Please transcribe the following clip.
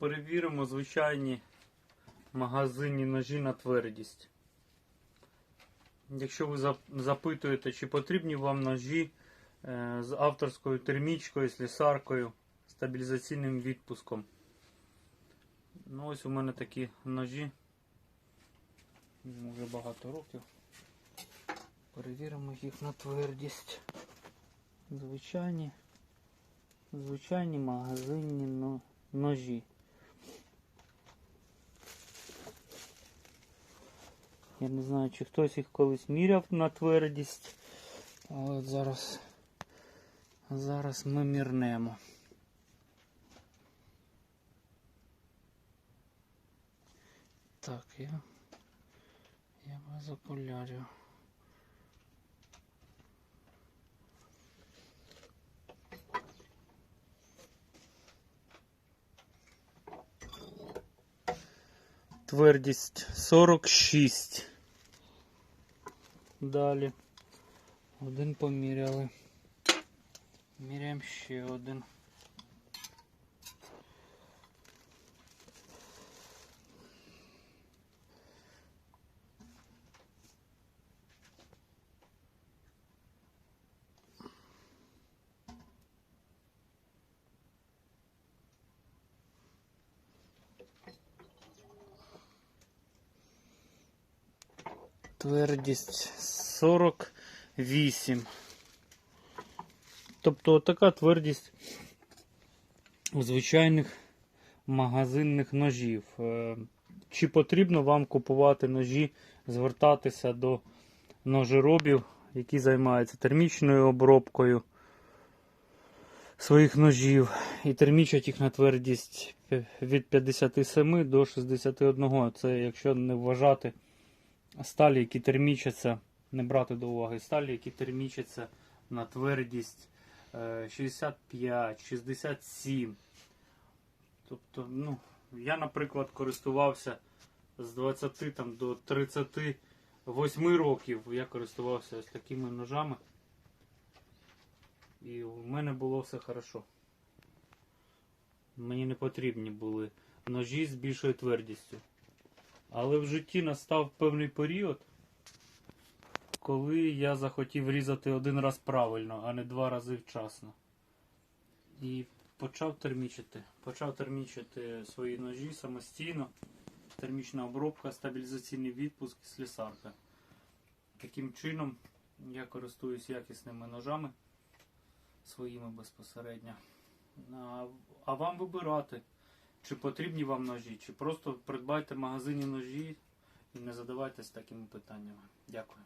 перевіримо звичайні магазинні ножі на твердість. Якщо ви запитуєте, чи потрібні вам ножі е, з авторською термічкою, слісаркою, стабілізаційним відпуском. Ну ось у мене такі ножі. Вже багато років. Перевіримо їх на твердість. Звичайні, звичайні магазинні но- ножі. Я не знаю, чи хтось їх колись міряв на твердість. От зараз, зараз ми мірнемо. Так, я, я без окулярів. Твердість 46. Далі. Один поміряли. Міряємо ще один. Твердість 48. Тобто така твердість у звичайних магазинних ножів. Е, Чи потрібно вам купувати ножі, звертатися до ножеробів, які займаються термічною обробкою своїх ножів і термічать їх на твердість від 57 до 61. Це якщо не вважати сталі, які термічаться, не брати до уваги сталі, які термічаться на твердість е, 65, 67. Тобто, ну, я, наприклад, користувався з 20 там, до 38 років. Я користувався ось такими ножами. І у мене було все хорошо. Мені не потрібні були ножі з більшою твердістю. Але в житті настав певний період, коли я захотів різати один раз правильно, а не два рази вчасно. І почав термічити. Почав термічити свої ножі самостійно. Термічна обробка, стабілізаційний відпуск і слісарка. Таким чином я користуюсь якісними ножами своїми безпосередньо. А, вам вибирати. Чи потрібні вам ножі, чи просто придбайте в магазині ножі і не задавайтесь такими питаннями. Дякую.